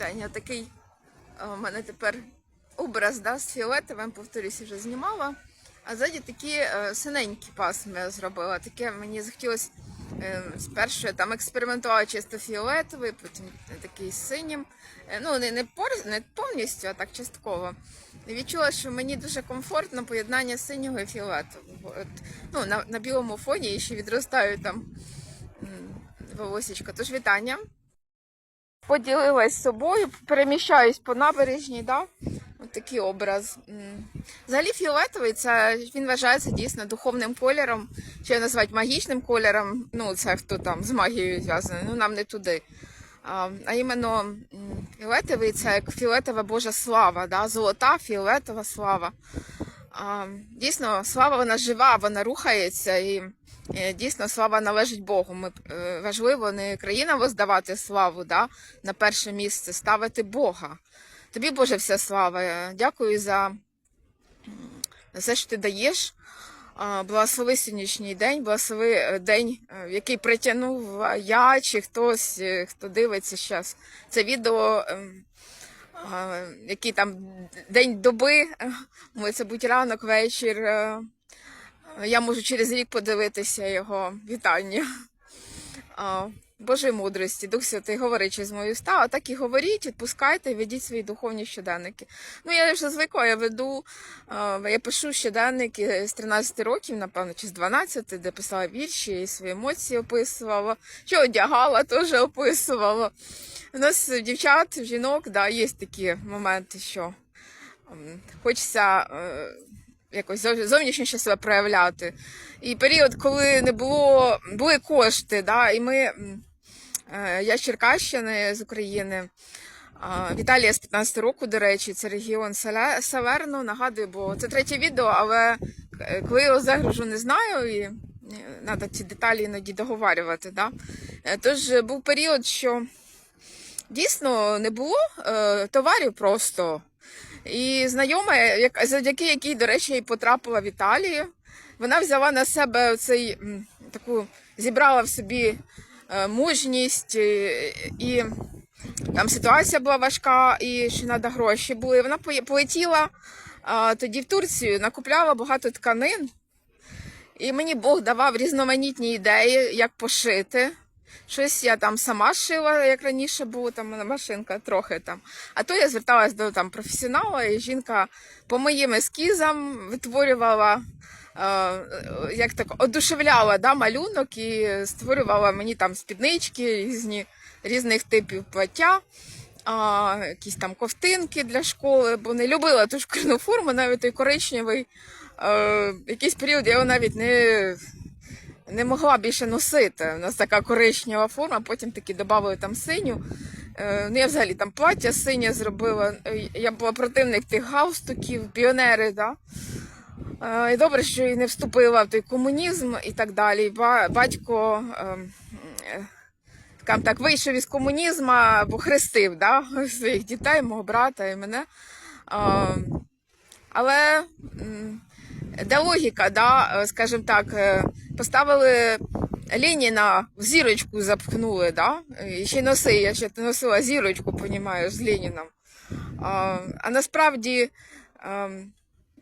Таня, такий е, у мене тепер образ да, з фіолетовим, повторюсь, вже знімала. А ззаді такі е, синенькі пасми я зробила. Таке мені захотілося е, спершу я там експериментувала чисто фіолетовий, потім такий синім. Е, ну, не, не, пор- не повністю, а так частково. І відчула, що мені дуже комфортно поєднання синього і фіолетового. От, ну, на, на білому фоні і ще відростають там м, волосічко. Тож вітання поділилась собою, переміщаюсь по набережній, да? От такий образ. Взагалі фіолетовий це він вважається дійсно духовним кольором, чи називають магічним кольором. Ну, це хто там з магією зв'язаний, ну нам не туди. А, а іменно фіолетовий це як фіолетова Божа слава, да? золота фіолетова слава. Дійсно, слава вона жива, вона рухається і е, дійсно слава належить Богу. Ми, е, важливо не країнам воздавати славу да, на перше місце, ставити Бога. Тобі, Боже, вся слава. Дякую за все, що ти даєш. Благослови сьогоднішній день, благослови е, день, в який притягнув я чи хтось, хто дивиться зараз. Це відео, ем, який там день доби, це будь ранок, вечір. е, Я можу через рік подивитися його вітання. Божої мудрості, Дух Святий говорить через мою уста, а так і говоріть, відпускайте, ведіть свої духовні щоденники. Ну, я вже звикла, я веду, я пишу щоденники з 13 років, напевно, чи з 12, де писала вірші і свої емоції описувала, що одягала, теж описувала. У нас дівчат, жінок, да, є такі моменти, що хочеться е, якось зов- зовнішніше себе проявляти. І період, коли не було, були кошти, да, і ми, я з Черкащини, з України, Віталія з 15 року, до речі, це регіон Саверно, нагадую, бо це третє відео, але е, коли його загружу, не знаю, і треба ці деталі іноді договарювати. Да? Е, Тож е, був період, що дійсно не було е, товарів просто. І знайома, завдяки якій, до речі, і потрапила в Італію, вона взяла на себе цей таку, зібрала в собі е, мужність, і, і там ситуація була важка, і ще треба гроші були. Вона полетіла тоді в Турцію, накупляла багато тканин, і мені Бог давав різноманітні ідеї, як пошити. Щось я там сама шила, як раніше було, там машинка трохи там. А то я зверталась до там професіонала, і жінка по моїм ескізам витворювала, е, як так, одушевляла да, малюнок і створювала мені там спіднички різні, різних типів плаття. А, якісь там ковтинки для школи, бо не любила ту шкільну форму, навіть той коричневий. Е, якийсь період я його навіть не, не могла більше носити. У нас така коричнева форма, потім таки додали там синю. Е, ну, я взагалі там плаття синє зробила. Е, Я була противник тих галстуків, піонери, да? І добре, що і не вступила в той комунізм і так далі. Батько ем, е, скажімо так, вийшов із комунізму, бо хрестив да? своїх дітей, мого брата і мене. Але де логіка, да? скажімо так, е, поставили Леніна в зірочку запхнули, да? і ще носи, я ще носила зірочку, понімаєш, з Леніном. А, а насправді, ем,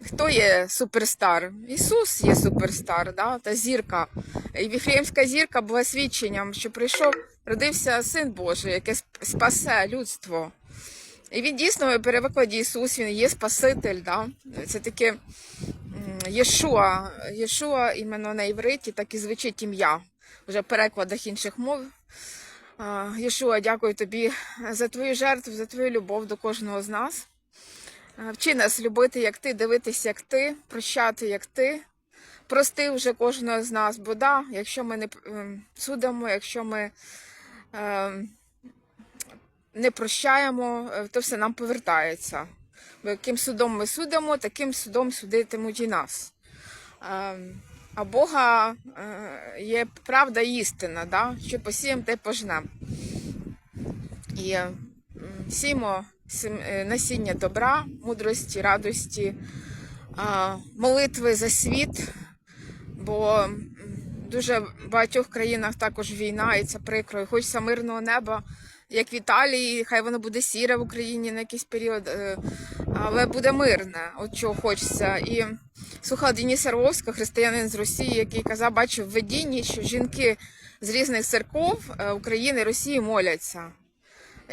хто є суперстар? Ісус є суперстар, да? та зірка. І Віфлеємська зірка була свідченням, що прийшов, родився син Божий, який спасе людство. І він дійсно в перекладі Ісус, він є Спаситель. Да? Це таке Єшуа. Єшуа іменно на івриті, так і звучить ім'я. Вже в перекладах інших мов. Єшуа, дякую тобі за твою жертву, за твою любов до кожного з нас. А, Вчи нас любити, як ти, дивитися, як ти, прощати, як ти. Прости вже кожного з нас, бо да, якщо ми не ем, судимо, якщо ми ем, не прощаємо, е, то все нам повертається. Бо яким судом ми судимо, таким судом судитимуть і нас. Ем, А Бога е, є правда і істина, да? що посіємо, те пожнемо. І е, м, сіємо сім- е, насіння добра, мудрості, радості, молитви за світ, бо дуже в багатьох країнах також війна, і це прикро. І хочеться мирного неба як в Італії, хай воно буде сіре в Україні на якийсь період, е, але буде мирне, от чого хочеться. І слухала Дениса Орловського, християнин з Росії, який казав, бачив в видінні, що жінки з різних церков е, України Росії моляться.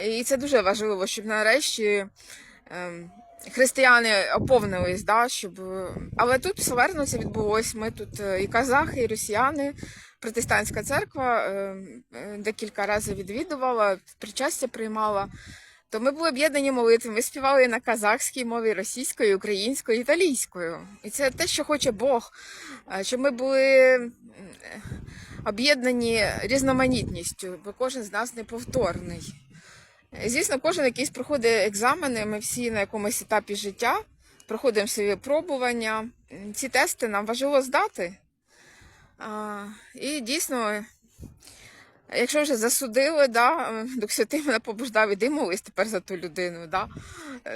І це дуже важливо, щоб нарешті ем, християни оповнились, да, щоб... але тут в Салерно це відбулось. Ми тут е, і казахи, і росіяни, протестантська церква е, е, декілька разів відвідувала, причастя приймала. То ми були об'єднані молитви, ми співали на казахській мові, російською, українською, італійською. І це те, що хоче Бог, е, щоб ми були об'єднані різноманітністю, бо кожен з нас неповторний. Звісно, кожен якийсь проходить екзамени. Ми всі на якомусь етапі життя проходимо свої випробування. Ці тести нам важливо здати. А, і дійсно, якщо вже засудили, да, Святий мене побуждав, іди молись тепер за ту людину. Да.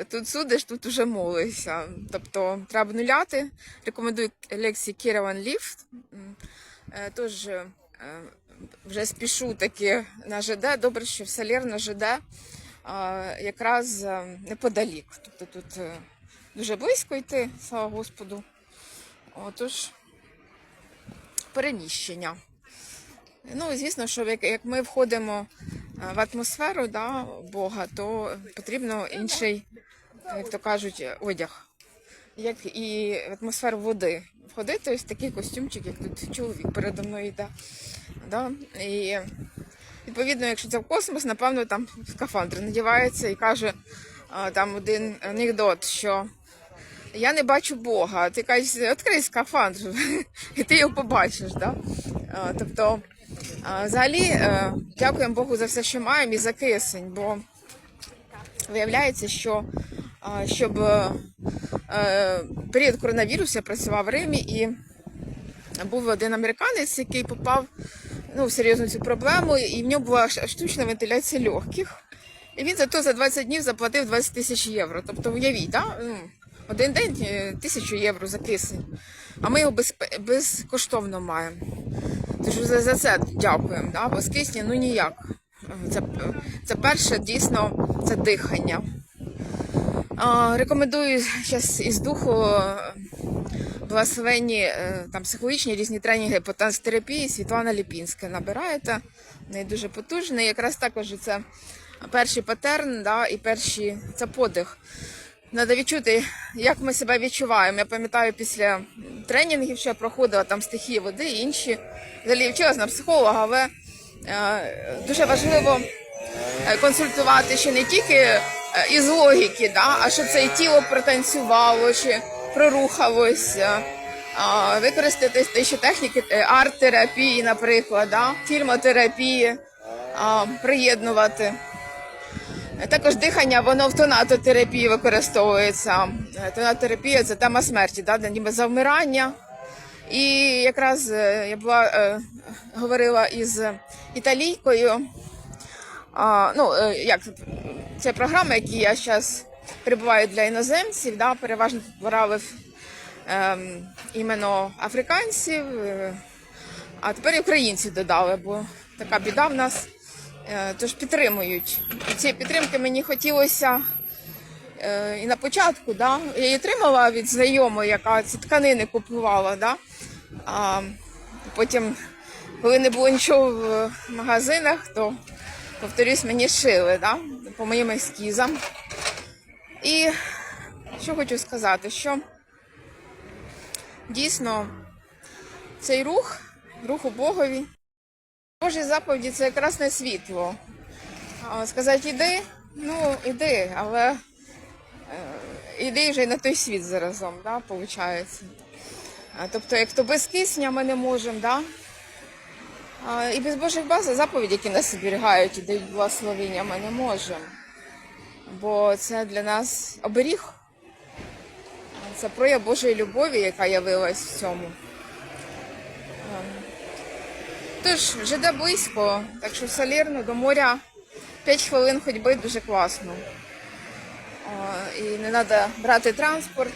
Тут судиш, тут вже молишся. Тобто треба нуляти. Рекомендую лекції Кіра Ван Ліфт. Е, Тож е, вже спішу таки на ЖД. Добре, що в Салєр на ЖД якраз е, неподалік. Тобто тут е, дуже близько йти, слава Господу. Отож, переміщення. Ну, звісно, що як, ми входимо е, в атмосферу да, Бога, то потрібно інший, як то кажуть, одяг, як і атмосферу води. Входити ось такий костюмчик, як тут чоловік передо мною йде. Да? І відповідно, якщо це в космос, напевно, там скафандр надівається і каже там один анекдот, що я не бачу Бога. Ти кажеш, відкрий скафандр, і ти його побачиш. Да? Тобто, взагалі, е, дякуємо Богу за все, що маємо, і за кисень, бо виявляється, що щоб період коронавірусу я працював в Римі і був один американець, який попав ну, в серйозну цю проблему, і в нього була штучна вентиляція легких. І він зато за 20 днів заплатив 20 тисяч євро. Тобто, уявіть, да? ну, один день е, тисячу євро за кисень. А ми його без, безкоштовно маємо. Тож за, це дякуємо. Да? Без кисня ну ніяк. Це, це перше дійсно це дихання. Рекомендую зараз із духу е, благословенні е, там психологічні різні тренінги по танцтерапії Світлана Ліпінська набираєте. Неї дуже потужний. Якраз також це перший патерн, да, і перші це подих. Треба відчути, як ми себе відчуваємо. Я пам'ятаю після тренінгів, що я проходила там стихії води і інші. Взагалі вчилася на психолога, але е, дуже важливо е, консультувати ще не тільки із логіки, да, а щоб це і тіло протанцювало чи прорухалося. А, використати те, ще техніки е, арт-терапії, наприклад, да, фільмотерапії, а, приєднувати. Е, Також дихання, воно в тонатотерапії використовується. Е, Тонатотерапія це тема смерті, да, ніби завмирання. І якраз е, я була е, говорила із італійкою. А, ну, е, як це програма, які я зараз перебуваю для іноземців, да, переважно брали ем, іменно африканців, е, а тепер і українців додали, бо така біда в нас. Е, Тож підтримують. І цієї підтримки мені хотілося е, і на початку, да, я її отримала від знайомої, яка ці тканини купувала. Да, а потім, коли не було нічого в магазинах, то, повторюсь, мені шили да, по моїм ескізам. І що хочу сказати, що дійсно цей рух, рух у Богові, Божі заповіді це якраз не світло. Сказати іди, ну іди, але е, іди вже й на той світ заразом, да, виходить. Тобто, як то без кисня ми не можемо, да? І без Божих баз заповіді, які нас оберігають і дають благословення, ми не можемо. Бо це для нас оберіг. Це прояв Божої любові, яка явилась в цьому. Тож, ЖД близько, так що в Салірну до моря 5 хвилин ходьби дуже класно. І не треба брати транспорт.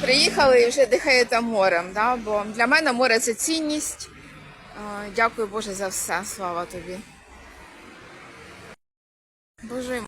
Приїхали і вже дихаєте морем. Да? Бо для мене море це цінність. Дякую, Боже, за все. Слава тобі. Боже.